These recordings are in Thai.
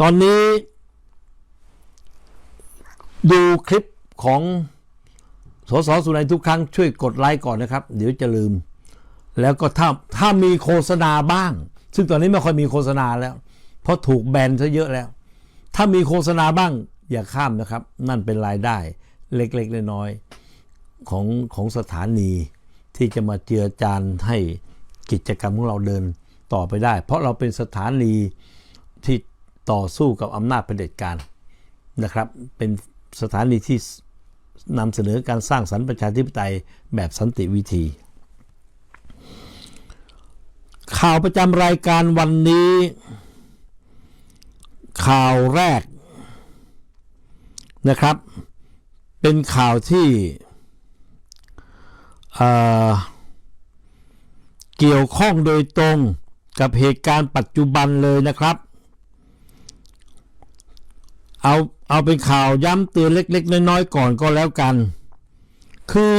ตอนนี้ ดูคลิปของสสสุนัยทุกครั้งช่วยกดไลค์ก่อนนะครับ เดี๋ยวจะลืม แล้วก็ถ้าถ้ามีโฆษณาบ้าง ซึ่งตอนนี้ไม่ค่อยมีโฆษณาแล้ว เพราะถูกแบนซะเยอะแล้ว ถ้ามีโฆษณาบ้าง อย่าข้ามนะครับ นั่นเป็นรายได้เล็กๆน้อยๆของของสถานีที่จะมาเจือจานให้กิจกรรมของเราเดินต่อไปได้ เพราะเราเป็นสถานีที่ ต่อสู้กับอำนาจเผด็จการนะครับ เป็นสถานีที่นำเสนอการสร้างสรรค์ประชาธิปไตยแบบสันติวิธี ข่าวประจำรายการวันนี้ ข่าวแรกนะครับ เป็นข่าวที่เเกี่ยวข้องโดยตรงกับเหตุการณ์ปัจจุบันเลยนะครับ เอาเอาเป็นข่าวย้ำเตือนเล็ก ๆ น้อยๆก่อนก็แล้วกัน คือ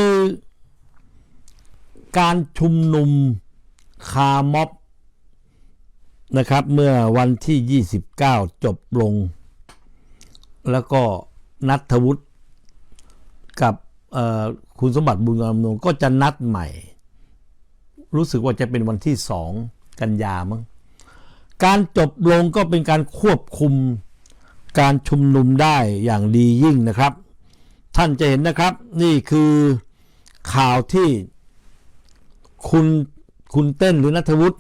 การชุมนุมคาร์ม็อบนะครับเมื่อวันที่ 29 จบลง แล้วก็นัทวุฒิกับคุณสมบัติบุญงามนงก็จะนัดใหม่ รู้สึกว่าจะเป็นวันที่สองกันยามั้งการจบลงก็เป็นการควบคุม การชุมนุมได้อย่างดียิ่งนะครับ ท่านจะเห็นนะครับนี่คือข่าวที่คุณคุณเต้นหรือนัทวุฒิ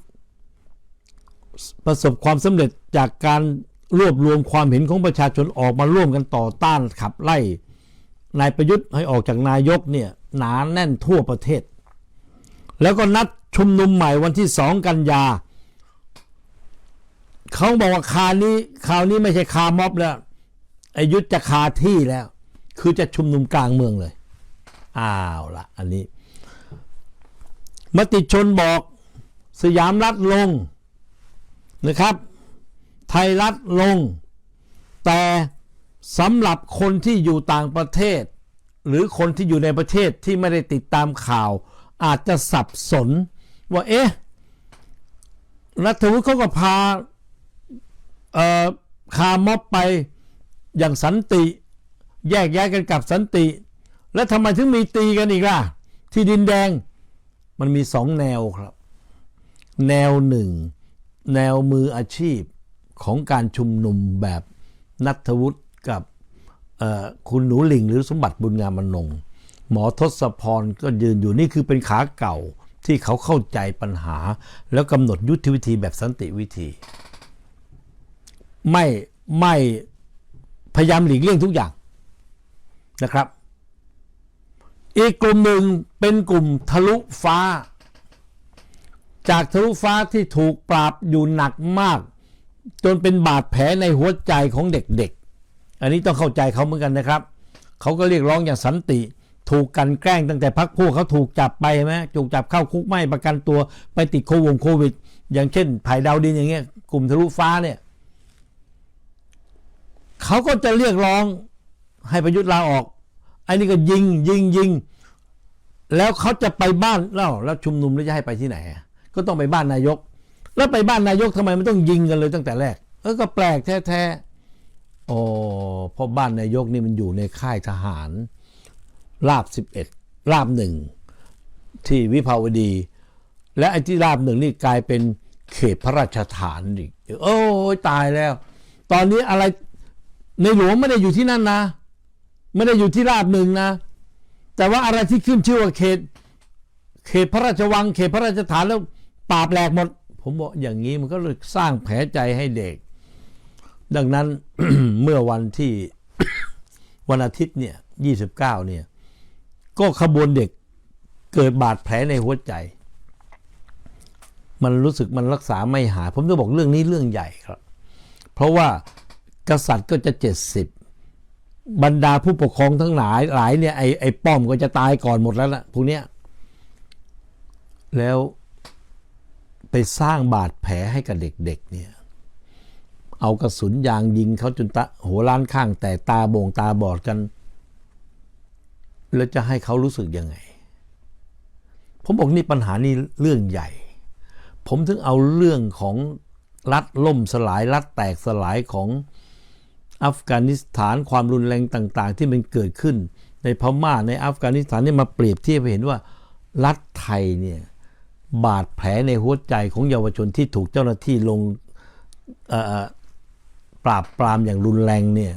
ประสบความสำเร็จจากการรวบรวมความเห็นของประชาชนออกมาร่วมกันต่อต้านขับไล่นายประยุทธ์ให้ออกจากนายกเนี่ยหนาแน่นทั่วประเทศ แล้วก็นัดชุมนุมใหม่วันที่สองกันยา เขาบอกว่าคราวนี้คราวนี้ไม่ใช่คาม็อบแล้วไอายุทธจะคาที่แล้ว คือจะชุมนุมกลางเมืองเลย อ้าวละอันนี้ มติชนบอก สยามรัฐลงนะครับ ไทยรัฐลง แต่สำหรับคนที่อยู่ต่างประเทศ หรือคนที่อยู่ในประเทศที่ไม่ได้ติดตามข่าว อาจจะสับสน ว่าเอ๊ะรัฐวุฒิเขาก็พา คาม็อบไปอย่างสันติ แยกย้ายกันกับสันติ แล้วทำไมถึงมีตีกันอีกล่ะ ที่ดินแดงมันมีสองแนวครับ แนวหนึ่ง แนวมืออาชีพของการชุมนุมแบบนัทวุฒิกับคุณหนูหลิงหรือสมบัติบุญงามมนง หมอทศพรก็ยืนอยู่นี่คือเป็นขาเก่าที่เขาเข้าใจปัญหา แล้วกำหนดยุทธวิธีแบบสันติวิธี ไม่ไม่พยายามหลีกเลี่ยงทุกอย่างนะครับ อีกกลุ่มหนึ่งเป็นกลุ่มทะลุฟ้า จากทะลุฟ้าที่ถูกปราบอยู่หนักมาก จนเป็นบาดแผลในหัวใจของเด็กๆ อันนี้ต้องเข้าใจเขาเหมือนกันนะครับ เขาก็เรียกร้องอย่างสันติ ถูกกันแกล้งตั้งแต่พักพวกเขาถูกจับไปไหมถูกจับเข้าคุกไม่ประกันตัวไปติดโควงโควิด อย่างเช่นไผ่ดาวดินอย่างเงี้ยกลุ่มทะลุฟ้าเนี่ย เขาก็จะเรียกร้องให้ประยุทธ์ลาออกไอ้นี่ก็ยิงยิงยิง แล้วเขาจะไปบ้านเล่าแล้วชุมนุมแล้วจะให้ไปที่ไหน ก็ต้องไปบ้านนายก แล้วไปบ้านนายกทำไมมันต้องยิงกันเลยตั้งแต่แรกเออก็แปลกแท้ๆโอ้เพราะบ้านนายกนี่มันอยู่ในค่ายทหารลาบสิบเอ็ดลาบหนึ่งที่วิภาวดี และไอ้ที่ลาบหนึ่งนี่กลายเป็นเขตพระราชฐานอีกโอ้ยตายแล้ว ตอนนี้อะไร ในหลวงไม่ได้อยู่ที่นั่นนะ ไม่ได้อยู่ที่ลาบหนึ่งนะ แต่ว่าอะไรที่ขึ้นชื่อว่าเขต เขตพระราชวัง เขตพระราชฐานแล้วป่าบแปลกหมด ผมบอกอย่างนี้มันก็เลยสร้างแผลใจให้เด็ก ดังนั้นเมื่อวันที่วันอาทิตย์เนี่ย29เนี่ย ก็ขบวนเด็กเกิดบาดแผลในหัวใจ มันรู้สึกมันรักษาไม่หาย ผมจะบอกเรื่องนี้เรื่องใหญ่ครับ เพราะว่า กษัตริย์ก็จะเจ็ดสิบบรรดาผู้ปกครองทั้งหลายหลายเนี่ยไอ้ไอ้ป้อมก็จะตายก่อนหมดแล้วล่ะพวกเนี้ยแล้วไปสร้างบาดแผลให้กับเด็กๆเนี่ยเอากระสุนยางยิงเขาจนตาหัวล้านข้างแต่ตาบ่งตาบอดกัน แล้วจะให้เขารู้สึกยังไง ผมบอกนี่ปัญหานี่เรื่องใหญ่ ผมถึงเอาเรื่องของรัฐล่มสลายรัฐแตกสลายของ อัฟกานิสถานความรุนแรงต่างๆ ที่มันเกิดขึ้น ในพม่าในอัฟกานิสถานนี่มาเปรียบเทียบเห็นว่ารัฐไทยเนี่ยบาดแผลในหัวใจของเยาวชนที่ถูกเจ้าหน้าที่ลงปราบปรามอย่างรุนแรงเนี่ย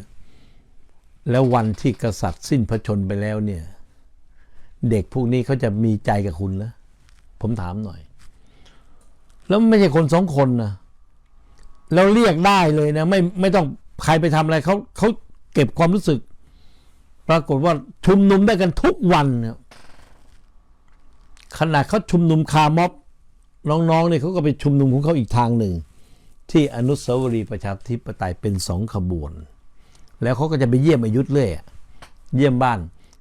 แล้ววันที่กษัตริย์สิ้นพระชนไปแล้วเนี่ยเด็กพวกนี้เขาจะมีใจกับคุณนะผมถามหน่อย แล้วไม่ใช่คนสองคนนะแล้วเรียกได้เลยนะไม่ไม่ต้อง ใครไปทำอะไรเขาเขาเก็บความรู้สึก ปรากฏว่าชุมนุมได้กันทุกวันเนี่ยขนาดเขาชุมนุมคาร์ม็อบน้องๆเนี่ยเขาก็ไปชุมนุมของเขาอีกทางหนึ่ง ที่อนุสาวรีย์ประชาธิปไตยเป็นสองขบวน แล้วเขาก็จะไปเยี่ยมอายุทธเรื่อยอะเยี่ยมบ้าน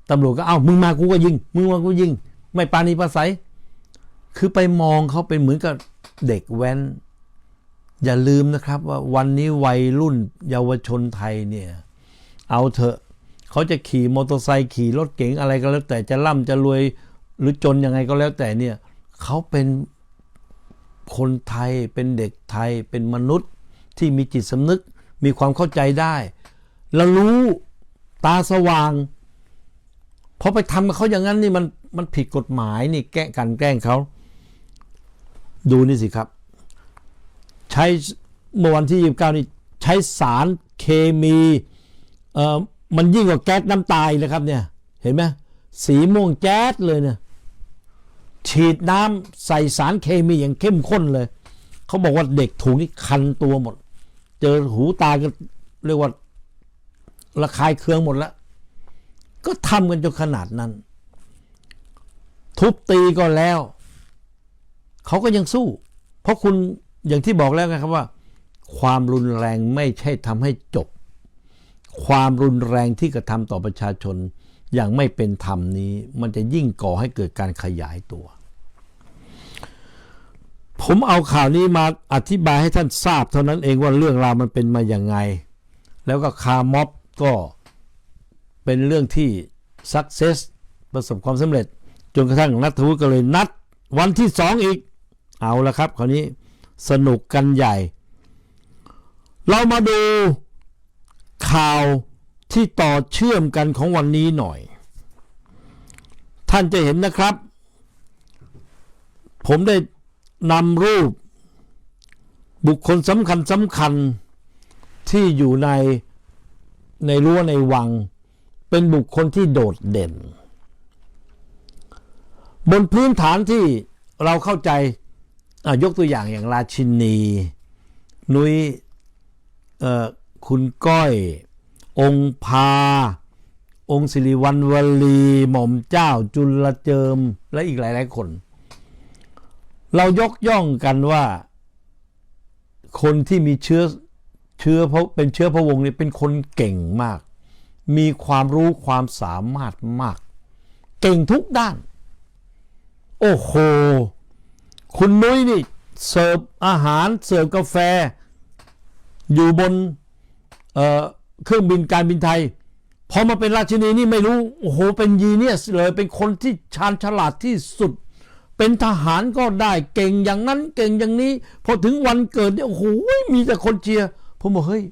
ตำรวจก็เอ้ามึงมากูก็ยิง มึงมากูยิง ไม่ปานีประสัย คือไปมองเขาเป็นเหมือนกับเด็กแว้น อย่าลืมนะครับว่าวันนี้วัยรุ่นเยาวชนไทยเนี่ย เอาเถอะเขาจะขี่มอเตอร์ไซค์ขี่รถเก๋งอะไรก็แล้ว แต่จะร่ำจะรวยหรือจนยังไงก็แล้วแต่เนี่ยเขาเป็นคนไทยเป็นเด็กไทยเป็นมนุษย์ที่มีจิตสำนึกมีความเข้าใจได้แล้วรู้ตาสว่างพอไปทำกับเขาอย่างนั้นนี่มันมันผิดกฎหมายนี่แกล้งกันแกล้งเขาดูนี่สิครับ ใช้เมื่อวันที่ 29 นี่ใช้สารเคมีเอ่อมันยิ่งกว่าแก๊สน้ำตายเลยครับเนี่ย เห็นไหมสีม่วงแจ๊ดเลยเนี่ยฉีดน้ำใส่สารเคมีอย่างเข้มข้นเลย เขาบอกว่าเด็กถูกนี่คันตัวหมด เจอหูตาก็เรียกว่าระคายเคืองหมดแล้ว ก็ทำกันจนขนาดนั้น ทุบตีก็แล้ว เขาก็ยังสู้ เพราะคุณ อย่างที่บอกแล้วนะครับว่า ความรุนแรงไม่ใช่ทำให้จบ ความรุนแรงที่กระทำต่อประชาชนอย่างไม่เป็นธรรมนี้ มันจะยิ่งก่อให้เกิดการขยายตัว ผมเอาข่าวนี้มาอธิบายให้ท่านทราบ เท่านั้นเองว่าเรื่องราวมันเป็นมาอย่างไง แล้วก็คาร์ม็อบก็เป็นเรื่องที่ success ประสบความสำเร็จ จนกระทั่งนัทวุฒิก็เลยนัด วันที่สองอีก เอาละครับ คราวนี้ สนุกกันใหญ่ เรามาดูข่าวที่ต่อเชื่อมกันของวันนี้หน่อย ท่านจะเห็นนะครับ ผมได้นำรูป บุคคลสำคัญสำคัญที่อยู่ในในรั้วในวัง เป็นบุคคลที่โดดเด่น บนพื้นฐานที่เราเข้าใจ ยกตัวอย่างอย่างราชินี นุ้ยคุณก้อย องค์พา องค์สิริวัณวลี หม่อมเจ้าจุลเจิม และอีกหลาย ๆ คน เรายกย่องกันว่า คนที่มีเชื้อเชื้อเพราะเป็นเชื้อพระวงศ์นี่เป็นคนเก่งมาก มีความรู้ความสามารถมาก เก่งทุกด้าน โอ้โห คุณนุ้ยนี่เสิร์ฟอาหารเสิร์ฟกาแฟ อยู่บนเเครื่องบินการบินไทยพอมาเป็นราชินีนี่ไม่รู้โอ้โหเป็นยีเนียสเลยเป็นคนที่ชาญฉลาดที่สุด เป็นทหารก็ได้เก่งอย่างนั้นเก่งอย่างนี้ พอถึงวันเกิดเนี่ยโอ้โหมีแต่คนเชียร์ผมบอกเฮ้ย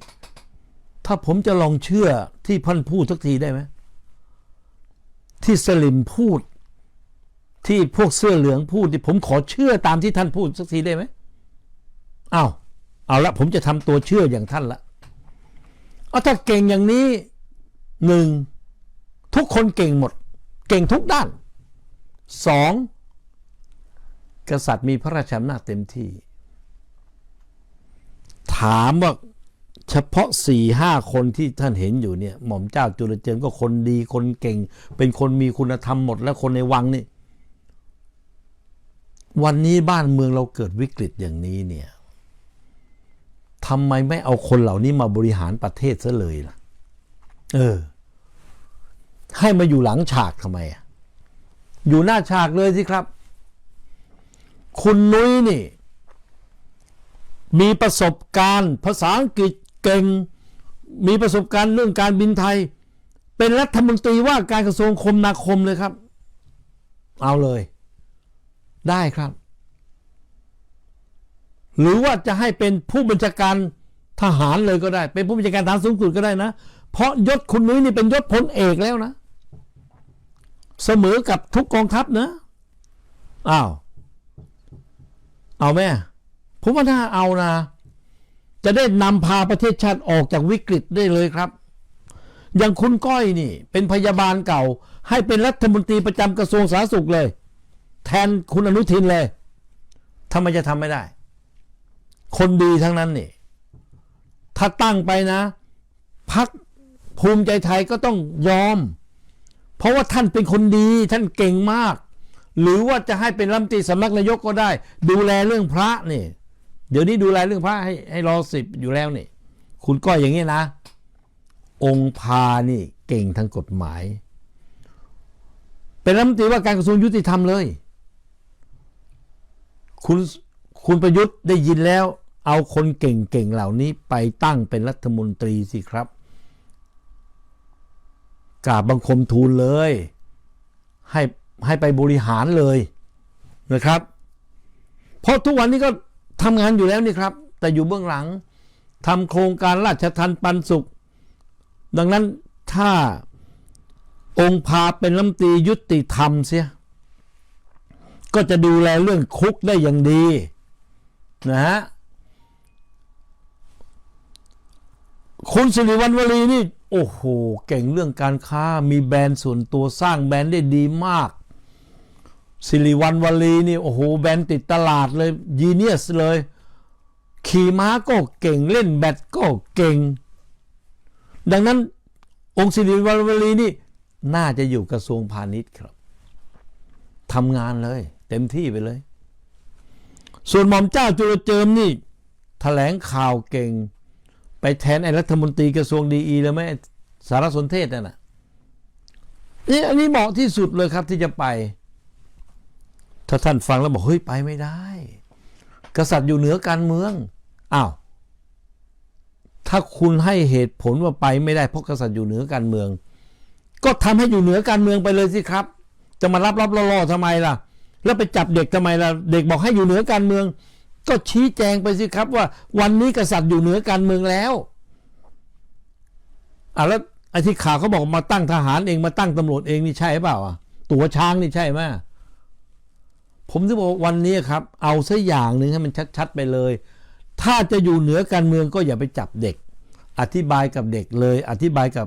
ถ้าผมจะลองเชื่อที่พันพูดสักทีได้ไหมที่สลิมพูด ที่พวกเสื้อเหลืองพูดที่ผมขอเชื่อตามที่ท่านพูดสักทีได้ไหมอ้าวเอาละผมจะทำตัวเชื่ออย่างท่านละเอาถ้าเก่งอย่างนี้หนึ่งทุกคนเก่งหมด เก่งทุกด้านสองกษัตริย์มีพระราชอำนาจเต็มที่ ถามว่าเฉพาะสี่ห้าคนที่ท่านเห็นอยู่เนี่ย หม่อมเจ้าจุลเจิมก็คนดีคนเก่ง เป็นคนมีคุณธรรมหมด และคนในวังนี่ วันนี้บ้านเมืองเราเกิดวิกฤตอย่างนี้เนี่ยทำไมไม่เอาคนเหล่านี้มาบริหารประเทศซะเลยล่ะ เออ ให้มาอยู่หลังฉากทำไมอะอยู่หน้าฉากเลยสิครับ คุณนุ้ยนี่ มีประสบการณ์ภาษาอังกฤษเก่ง มีประสบการณ์เรื่องการบินไทย เป็นรัฐมนตรีว่าการกระทรวงคมนาคมเลยครับ เอาเลย ได้ครับ หรือว่าจะให้เป็นผู้บัญชาการทหารเลยก็ได้ เป็นผู้บัญชาการทหารสูงสุดก็ได้นะ เพราะยศคุณนุ้ยนี่เป็นยศพลเอกแล้วนะ เสมอกับทุกกองทัพนะอ้าวเอาแม่ผมว่าถ้าเอานะ จะได้นำพาประเทศชาติออกจากวิกฤตได้เลยครับ อย่างคุณก้อยนี่ เป็นพยาบาลเก่า ให้เป็นรัฐมนตรีประจำกระทรวงสาธารณสุขเลย แทนคุณอนุทินเลยทำไมจะทำไม่ได้ คนดีทั้งนั้นนี่ ถ้าตั้งไปนะพักภูมิใจไทยก็ต้องยอม เพราะว่าท่านเป็นคนดีท่านเก่งมาก หรือว่าจะให้เป็นรัฐมนตรีสำนักนายกก็ได้ ดูแลเรื่องพระนี่ เดี๋ยวนี้ดูแลเรื่องพระให้ให้รอสิบอยู่แล้วนี่ คุณก้อยอย่างนี้นะ องค์พานี่เก่งทางกฎหมาย เป็นรัฐมนตรีว่าการกระทรวงยุติธรรมเลย คุณคุณประยุทธ์ได้ยินแล้วเอาคนเก่งๆเหล่านี้ไปตั้งเป็นรัฐมนตรีสิครับกราบบังคมทูลเลย ให้ให้ไปบริหารเลยนะครับ เพราะทุกวันนี้ก็ทำงานอยู่แล้วนี่ครับ แต่อยู่เบื้องหลังทำโครงการราชทันปันสุข ดังนั้นถ้าองค์พาเป็นรัมตียุติธรรมเสีย ก็จะดูแลเรื่องคุกได้อย่างดีนะฮะคุณสิริวัณวลีนี่ โอ้โห เก่งเรื่องการค้ามีแบรนด์ส่วนตัวสร้างแบรนด์ได้ดีมาก สิริวัณวลีนี่ โอ้โห แบรนด์ติดตลาดเลยยีเนียสเลย ขี่ม้าก็เก่งเล่นแบดก็เก่ง ดังนั้น องค์สิริวัณวลีนี่ น่าจะอยู่กระทรวงพาณิชย์ครับทำงานเลย เต็มที่ไปเลย ส่วนหม่อมเจ้าจุลเจิมนี่แถลงข่าวเก่ง ไปแทนไอ้รัฐมนตรีกระทรวงดีอีเลยไหมสารสนเทศนั่นนะนี่อันนี้เหมาะที่สุดเลยครับที่จะไป ถ้าท่านฟังแล้วบอกเฮ้ยไปไม่ได้ กษัตริย์อยู่เหนือการเมืองอ้าวถ้าคุณให้เหตุผลว่าไปไม่ได้เพราะกษัตริย์อยู่เหนือการเมือง ก็ทำให้อยู่เหนือการเมืองไปเลยสิครับ จะมารับรับล่อๆทำไมล่ะ แล้วไปจับเด็กทำไมล่ะเด็กบอกให้อยู่เหนือการเมือง ก็ชี้แจงไปสิครับว่า วันนี้กษัตริย์อยู่เหนือการเมืองแล้วอะแล้วไอ้ที่ข่าวเขาบอกมาตั้งทหารเองมาตั้งตำรวจเองนี่ใช่เปล่าอะตัวช้างนี่ใช่ไหมผมจะบอกวันนี้ครับ เอาซะอย่างหนึ่งให้มันชัด ๆ ไปเลย ถ้าจะอยู่เหนือการเมืองก็อย่าไปจับเด็ก อธิบายกับเด็กเลย อธิบายกับ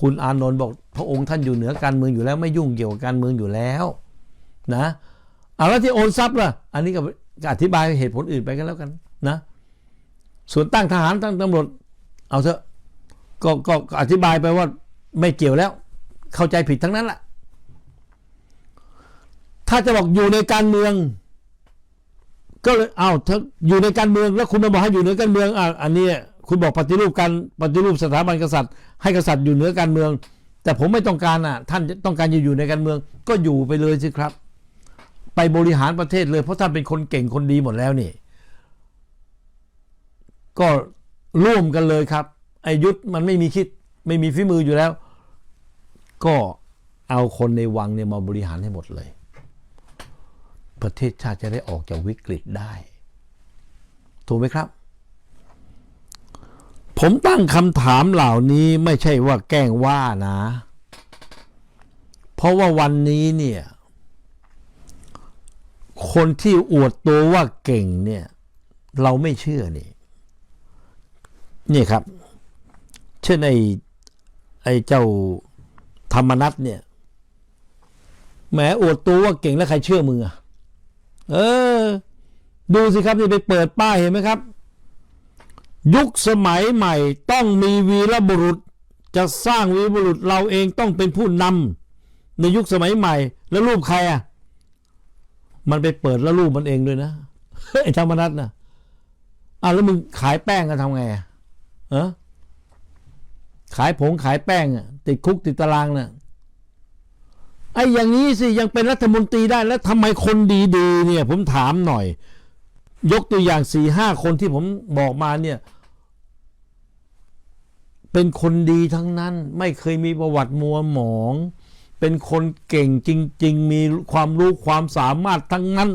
คุณอานนท์บอก พระองค์ท่านอยู่เหนือการเมืองอยู่แล้วไม่ยุ่งเกี่ยวกับการเมืองอยู่แล้ว นะ เอาแล้วที่โอนทรัพย์ล่ะ อันนี้ก็อธิบายเหตุผลอื่นไปกันแล้วกันนะ ส่วนตั้งทหารตั้งตำรวจ เอาเถอะก็ก็ก็อธิบายไปว่าไม่เกี่ยวแล้ว เข้าใจผิดทั้งนั้นแหละถ้าจะบอกอยู่ในการเมือง ก็เลยเอาถ้าอยู่ในการเมืองแล้วคุณมาบอกให้อยู่เหนือการเมืองอะอันนี้คุณบอกปฏิรูปการปฏิรูปสถาบันกษัตริย์ ให้กษัตริย์อยู่เหนือการเมือง แต่ผมไม่ต้องการอะ ท่านต้องการจะอยู่ในการเมือง ก็อยู่ไปเลยสิครับ ไปบริหารประเทศเลย เพราะท่านเป็นคนเก่งคนดีหมดแล้วนี่ ก็ร่วมกันเลยครับไอยุทธมันไม่มีคิด ไม่มีฝีมืออยู่แล้ว ก็เอาคนในวังเนี่ยมาบริหารให้หมดเลย ประเทศชาติจะได้ออกจากวิกฤตได้ ถูกไหมครับ ผมตั้งคำถามเหล่านี้ไม่ใช่ว่าแกล้งว่านะ เพราะว่าวันนี้เนี่ย คนที่อวดตัวว่าเก่งเนี่ย เราไม่เชื่อนี่ นี่ครับ เช่นไอ้ไอ้เจ้าธรรมนัตเนี่ยแหมอวดตัวว่าเก่งแล้วใครเชื่อมึงอะเออ ดูสิครับนี่ไปเปิดป้ายเห็นไหมครับ ยุคสมัยใหม่ต้องมีวีรบุรุษ จะสร้างวีรบุรุษเราเองต้องเป็นผู้นำในยุคสมัยใหม่ แล้วรูปใครอะ มันไปเปิดแล้วรูปมันเองด้วยนะไอ้ธรรมนัตนะอ้าวแล้วมึงขายแป้งกันทำไงอะเออขายผงขายแป้งอะติดคุกติดตารางน่ะไอ้อย่างนี้สิยังเป็นรัฐมนตรีได้แล้วทำไมคนดีๆเนี่ย ผมถามหน่อย ยกตัวอย่างสี่ห้าคนที่ผมบอกมาเนี่ย เป็นคนดีทั้งนั้น ไม่เคยมีประวัติมัวหมอง เป็นคนเก่งจริง ๆ มีความรู้ความสามารถทั้งนั้น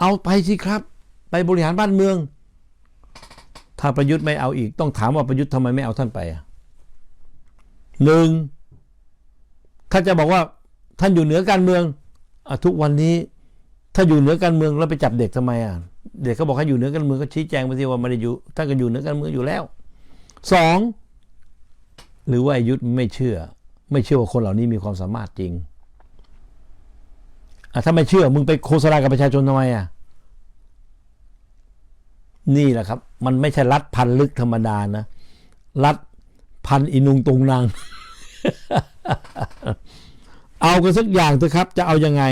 เอาไปสิครับ ไปบริหารบ้านเมือง ถ้าประยุทธ์ไม่เอาอีก ต้องถามว่าประยุทธ์ทำไมไม่เอาท่านไปอะหนึ่งถ้าจะบอกว่าท่านอยู่เหนือการเมืองอทุกวันนี้ ถ้าอยู่เหนือการเมืองแล้วไปจับเด็กทำไมอะเด็กเขาบอกให้อยู่เหนือการเมืองก็ชี้แจงไปสิว่าไม่ได้อยู่ท่านก็อยู่เหนือการเมืองอยู่แล้วสองหรือว่าอายุทธไม่เชื่อ ไม่เชื่อว่าคนเหล่านี้มีความสามารถจริงอะถ้าไม่เชื่อมึงไปโฆษณากับประชาชนทำไมอะนี่แหละครับ มันไม่ใช่รัดพันลึกธรรมดานะรัดพันอินุงตุงนางเอากันสักอย่างเถอะครับ จะเอายังไง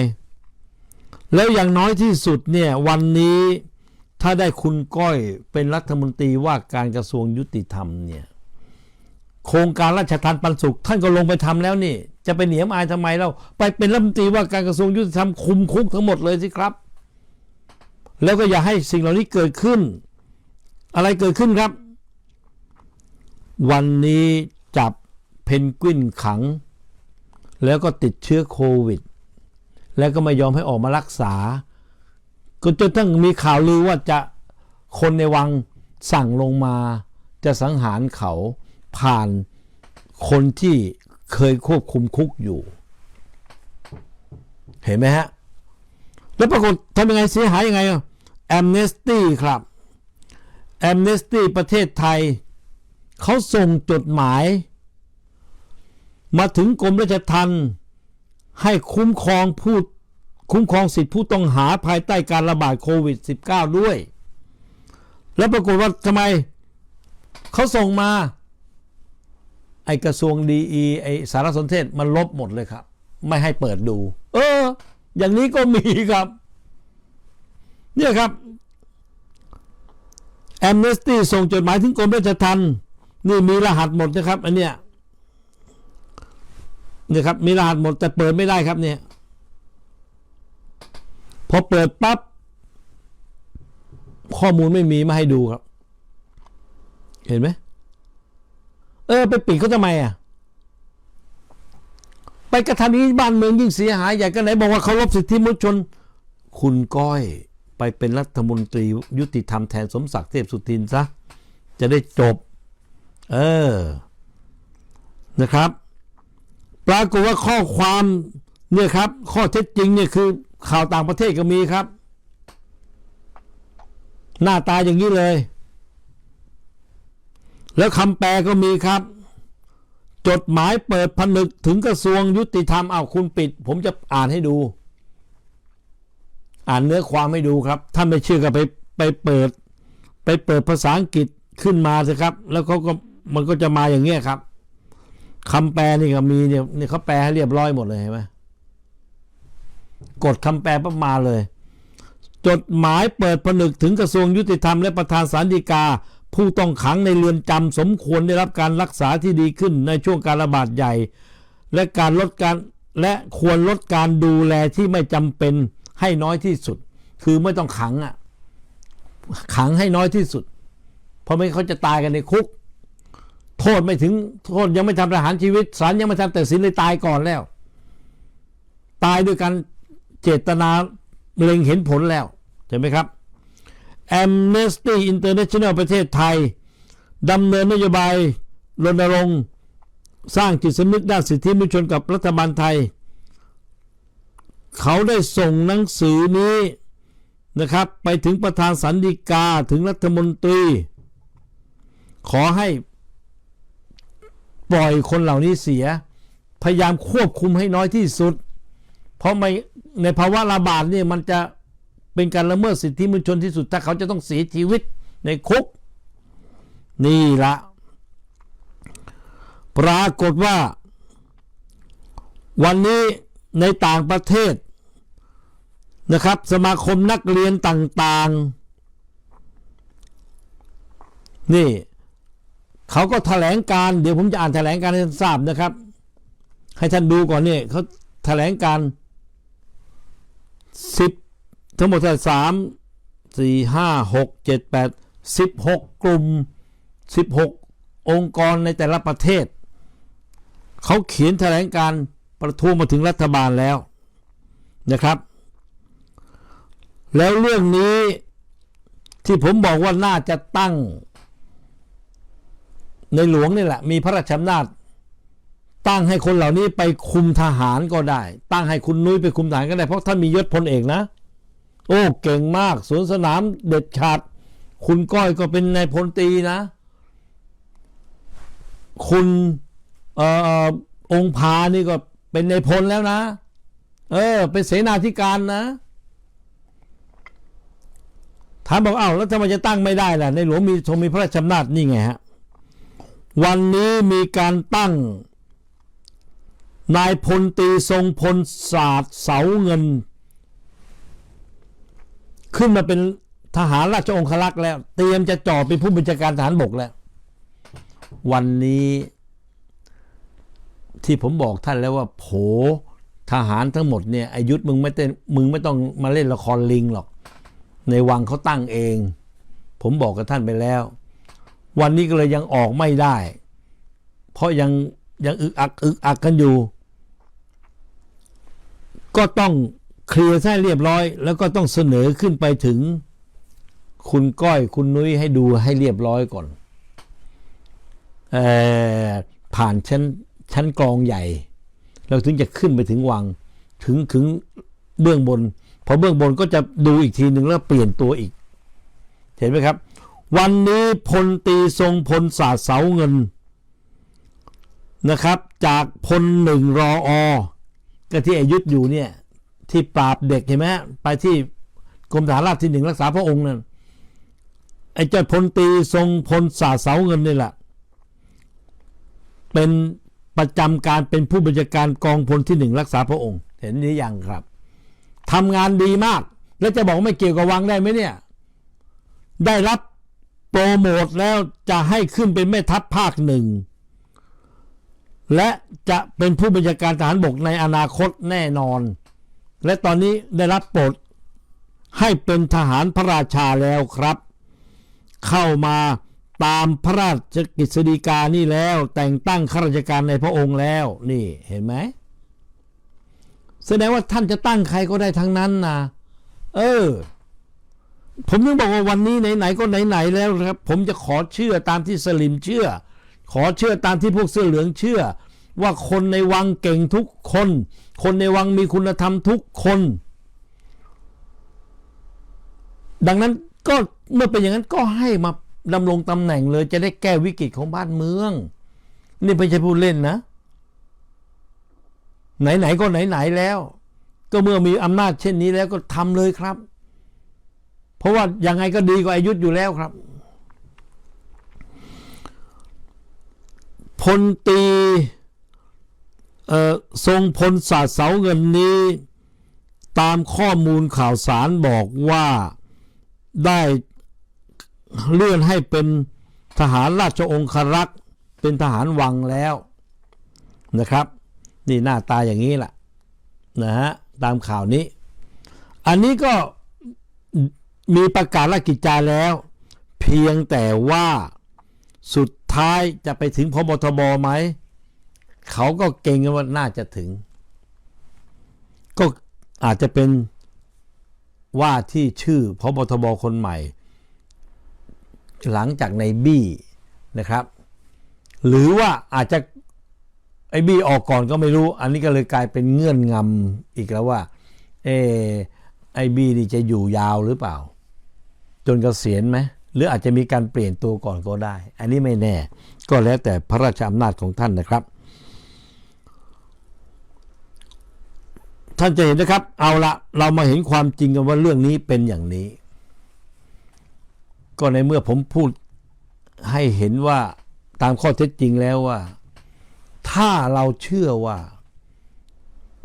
แล้วอย่างน้อยที่สุดเนี่ย วันนี้ถ้าได้คุณก้อยเป็นรัฐมนตรีว่าการกระทรวงยุติธรรมเนี่ย โครงการราชทานปันสุข ท่านก็ลงไปทำแล้วนี่ จะไปเหนียมอายทำไมเราไปเป็นรัฐมนตรีว่าการกระทรวงยุติธรรมคุมคุกทั้งหมดเลยสิครับ แล้วก็อย่าให้สิ่งเหล่านี้เกิดขึ้น อะไรเกิดขึ้นครับ วันนี้จับเพนกวินขัง แล้วก็ติดเชื้อโควิด แล้วก็ไม่ยอมให้ออกมารักษา ก็จนทั้งมีข่าวลือว่าจะคนในวังสั่งลงมาจะสังหารเขา ผ่านคนที่เคยควบคุมคุกอยู่ เห็นไหมฮะ แล้วปรากฏทำยังไงเสียหายยังไงแอมเนสตี้ครับแอมเนสตี้ประเทศไทย เขาส่งจดหมาย มาถึงกรมราชทัณฑ์ให้คุ้มครองผู้คุ้มครองสิทธิผู้ต้องหาภายใต้การระบาดโควิด -19 ด้วย แล้วปรากฏว่าทำไม เขาส่งมา ไอกระทรวงดีไอสารสนเทศมันลบหมดเลยครับ ไม่ให้เปิดดู เออ อย่างนี้ก็มีครับ เนี่ยครับแอมเนสตี้ส่งจดหมายถึงกรมราชทัณฑ์นี่มีรหัสหมดนะครับ อันเนี้ยเนี่ยครับ มีรหัสหมดแต่เปิดไม่ได้ครับเนี่ย พอเปิดปั๊บข้อมูลไม่มีมาให้ดูครับ เห็นไหม เออ ไปปิดเขาทำไมอะ ไปกระทำนี้บ้านเมืองยิ่งเสียหายใหญ่ก็ไหนบอกว่าเคารพสิทธิมนุษยชน คุณก้อยไปเป็นรัฐมนตรียุติธรรมแทนสมศักดิ์เทพสุทินซะ จะได้จบ เออ นะครับ ปรากฏว่าข้อความเนี่ยครับ ข้อเท็จจริงเนี่ยคือข่าวต่างประเทศก็มีครับ หน้าตาอย่างนี้เลย แล้วคำแปลก็มีครับ จดหมายเปิดผนึกถึงกระทรวงยุติธรรมเอาคุณปิด ผมจะอ่านให้ดู อ่านเนื้อความให้ดูครับถ้าไม่เชื่อก็ไปไปเปิด ไปเปิดภาษาอังกฤษขึ้นมาสิครับ แล้วเขาก็มันก็จะมาอย่างเงี้ยครับคำแปลนี่ก็มีเนี่ยนี่เขาแปลให้เรียบร้อยหมดเลยเห็นไหมกดคำแปลปั๊บมาเลย จดหมายเปิดผนึกถึงกระทรวงยุติธรรมและประธานสารดีกา ผู้ต้องขังในเรือนจำสมควรได้รับการรักษาที่ดีขึ้นในช่วงการระบาดใหญ่ และการลดการและควรลดการดูแลที่ไม่จำเป็นให้น้อยที่สุด คือไม่ต้องขังอะขังให้น้อยที่สุด เพราะไม่เขาจะตายกันในคุก โทษไม่ถึงโทษยังไม่ทำประหารชีวิตศาลยังไม่ทำแต่สินเลยตายก่อนแล้ว ตายด้วยการเจตนาเล็งเห็นผลแล้วใช่ไหมครับ Amnesty International ประเทศไทยดำเนินนโยบายรณรงค์สร้างจิตสำนึกด้านสิทธิมนุษยชนกับรัฐบาลไทย เขาได้ส่งหนังสือนี้นะครับ ไปถึงประธานสันติกาถึงรัฐมนตรี ขอให้ปล่อยคนเหล่านี้เสีย พยายามควบคุมให้น้อยที่สุด เพราะไม่ในภาวะระบาดเนี่ยมันจะ เป็นการละเมิดสิทธิมนุษยชนที่สุดถ้าเขาจะต้องเสียชีวิตในคุก นี่ละปรากฏว่า วันนี้ในต่างประเทศนะครับ สมาคมนักเรียนต่าง ๆ นี่ เขาก็แถลงการเดี๋ยวผมจะอ่านแถลงการให้ท่านทราบนะครับ ให้ท่านดูก่อนนี่เขาแถลงการสิบ ทั้งหมดสามสี่ห้าหกเจ็ดแปดสิบหกกลุ่มสิบหกองค์กรในแต่ละประเทศ เขาเขียนแถลงการประท้วงมาถึงรัฐบาลแล้วนะครับ แล้วเรื่องนี้ที่ผมบอกว่าน่าจะตั้ง ในหลวงนี่แหละ มีพระราชอำนาจ ตั้งให้คนเหล่านี้ไปคุมทหารก็ได้ ตั้งให้คุณนุ้ยไปคุมทหารก็ได้ เพราะท่านมียศพลเอกนะ โอ้เก่งมากสวนสนามเด็ดขาด คุณก้อยก็เป็นนายพลตีนะ คุณอองค์พานี่ก็เป็นนายพลแล้วนะ เออ เป็นเสนาธิการนะถามบอกเอ้าแล้วทำไมจะตั้งไม่ได้ล่ะ ในหลวงมีทรงมีพระราชอำนาจนี่ไงฮะ วันนี้มีการตั้ง นายพลตีทรงพลศาสตร์เสาเงิน ขึ้นมาเป็นทหารราชองครักษ์แล้ว เตรียมจะจ่อเป็นผู้บัญชาการทหารบกแล้ว วันนี้ที่ผมบอกท่านแล้วว่าโผทหารทั้งหมดเนี่ยอายุมึงไม่เต้นมึงไม่ต้องมาเล่นละครลิงหรอก ในวังเขาตั้งเอง ผมบอกกับท่านไปแล้ว วันนี้ก็เลยยังออกไม่ได้ เพราะยังยังอึกอักอึกอักกันอยู่ ก็ต้อง เคลียร์ให้เรียบร้อย แล้วก็ต้องเสนอขึ้นไปถึง คุณก้อยคุณนุ้ยให้ดูให้เรียบร้อยก่อนอผ่านชั้นชั้นกรองใหญ่ เราถึงจะขึ้นไปถึงวัง ถึงถึงเบื้องบนพอเบื้องบนก็จะดูอีกทีหนึ่งแล้วเปลี่ยนตัวอีก เห็นไหมครับ วันนี้พลตีทรงพลศาสเสาเงินนะครับ จากพลหนึ่งรออก็ที่อายุอยู่เนี่ย ที่ปราบเด็กเห็นไหมไปที่กรมทหารราบที่หนึ่งรักษาพระองค์นั่นไอ้เจ้าพลตีทรงพลศาเสาเงินนี่แหละ เป็นประจำการเป็นผู้บัญชาการกองพลที่หนึ่งรักษาพระองค์ เห็นนี้ยังครับทำงานดีมาก แล้วจะบอกไม่เกี่ยวกับวังได้ไหมเนี่ย ได้รับโปรโมทแล้วจะให้ขึ้นเป็นแม่ทัพภาคหนึ่งและจะเป็นผู้บัญชาการทหารบกในอนาคตแน่นอน และตอนนี้ได้รับโปรดให้เป็นทหารพระราชาแล้วครับ เข้ามาตามพระราชกฤษฎีกานี่แล้ว แต่งตั้งข้าราชการในพระองค์แล้วนี่เห็นไหมแสดงว่าท่านจะตั้งใครก็ได้ทั้งนั้นนะเออ ผมถึงบอกว่าวันนี้ไหนๆก็ไหนๆแล้วครับ ผมจะขอเชื่อตามที่สลิมเชื่อ ขอเชื่อตามที่พวกเสื้อเหลืองเชื่อ ว่าคนในวังเก่งทุกคน คนในวังมีคุณธรรมทุกคน ดังนั้นก็เมื่อเป็นอย่างนั้นก็ให้มาดำรงตำแหน่งเลยจะได้แก้วิกฤตของบ้านเมือง นี่ไม่ใช่พูดเล่นนะ ไหนๆก็ไหนๆแล้ว ก็เมื่อมีอำนาจเช่นนี้แล้วก็ทำเลยครับ เพราะว่ายังไงก็ดีกว่าอายุทธอยู่แล้วครับพลตี ทรงพลศาสตร์เสาเงินนี้ ตามข้อมูลข่าวสารบอกว่าได้เลื่อนให้เป็นทหารราชองครักษ์เป็นทหารวังแล้วนะครับ นี่หน้าตาอย่างนี้แหละนะฮะตามข่าวนี้ อันนี้ก็มีประกาศราชกิจจาแล้ว เพียงแต่ว่าสุดท้ายจะไปถึงพบทบไหม เขาก็เก่งกันว่าน่าจะถึง ก็อาจจะเป็นว่าที่ชื่อพบทบคนใหม่ หลังจากในบี้นะครับ หรือว่าอาจจะไอ้บี้ออกก่อนก็ไม่รู้ อันนี้ก็เลยกลายเป็นเงื่อนงำอีกแล้วว่า เอไอ้บี้นี่จะอยู่ยาวหรือเปล่า จนเกษียณไหมหรืออาจจะมีการเปลี่ยนตัวก่อนก็ได้ อันนี้ไม่แน่ ก็แล้วแต่พระราชอำนาจของท่านนะครับ ท่านจะเห็นนะครับ เอาละเรามาเห็นความจริงกันว่าเรื่องนี้เป็นอย่างนี้ ก็ในเมื่อผมพูดให้เห็นว่าตามข้อเท็จจริงแล้วว่า ถ้าเราเชื่อว่า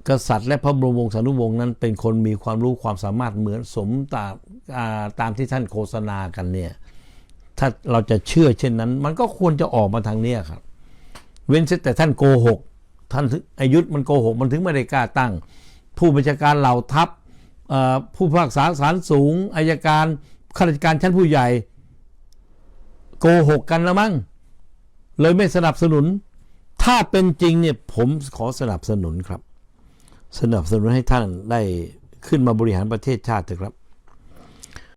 กษัตริย์และพระบรมวงศานุวงศ์นั้น เป็นคนมีความรู้ความสามารถเหมือนสมตามอ่าตามที่ท่านโฆษณากันเนี่ยถ้าเราจะเชื่อเช่นนั้น มันก็ควรจะออกมาทางเนี้ครับ เว้นเสียแต่ท่านโกหกท่านอายุธมันโกหกมันถึงไม่ได้กล้าตั้ง ผู้บัญชาการเหล่าทัพผู้พิพากษาศาลสูงอายการข้าราชการชั้นผู้ใหญ่ โกหกกันแล้วมั้งเลยไม่สนับสนุน ถ้าเป็นจริงเนี่ยผมขอสนับสนุนครับ สนับสนุนให้ท่านได้ขึ้นมาบริหารประเทศชาติเถอะครับ